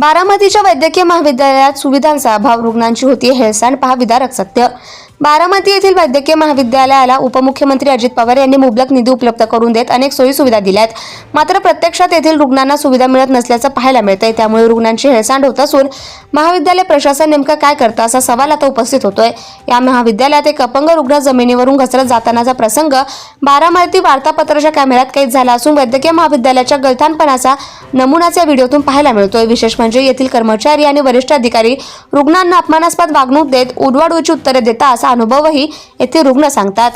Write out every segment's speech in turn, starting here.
बारामतीच्या वैद्यकीय महाविद्यालयात सुविधांचा अभाव रुग्णांची होती हेळसांड पहा विदारक सत्य. बारामती येथील वैद्यकीय महाविद्यालयाला उपमुख्यमंत्री अजित पवार यांनी मुबलक निधी उपलब्ध करून देत अनेक सोयी सुविधा दिल्यात मात्र प्रत्यक्षात येथील रुग्णांना सुविधा मिळत नसल्याचं पाहायला मिळतंय. त्यामुळे रुग्णांची हेळसांड होत असून महाविद्यालय प्रशासन नेमकं काय करतं असा सवाल आता उपस्थित होतोय. या महाविद्यालयात एक अपंग रुग्ण जमिनीवरून घसरत जातानाचा प्रसंग बारामती वार्तापत्राच्या कॅमेऱ्यात कैद झाला असून वैद्यकीय महाविद्यालयाच्या गलथानपणाचा नमुनाच्या व्हिडिओतून पाहायला मिळतोय. विशेष म्हणजे येथील कर्मचारी आणि वरिष्ठ अधिकारी रुग्णांना अपमानास्पद वागणूक देत उडवाडूची उत्तरे देता असा अनुभवही येथील रुग्ण सांगतात.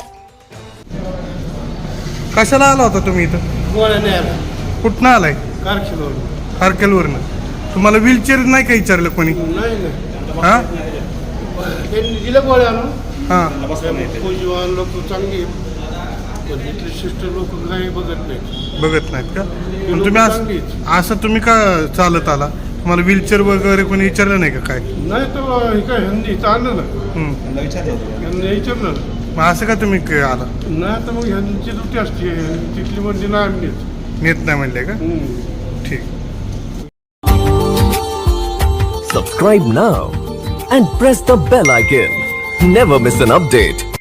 कशाला आला होता तुम्ही इथं? गोळ्या नाही आल्या कुठनं आलाय? कारखिलोर खारकेलवरनं तुम्हाला व्हीलचेअर नाही का विचारलं कोणी? नाही नाही. हां? त्यांनी दिलं गोळ्या आणून. हां. पूजवान लोक चांगली. पण इथले लोक काही बघत नाही बघत नाहीत का? तुम्ही असं. असं तुम्ही का चालत आला? तुम्हाला व्हीलचेअर वगैरे कोणी विचारलं नाही का काय? नाही तर हे काय हिंदी चाललं ना. हं. यांनी विचारलं ना. मग असं का तुम्ही आला? नाही तर मग ह्यांची दुटी असते. तिथली म्हणजे नाही आणलीच नेत नाही म्हणले का? ठीक. Subscribe now and press the bell icon. Never miss an update.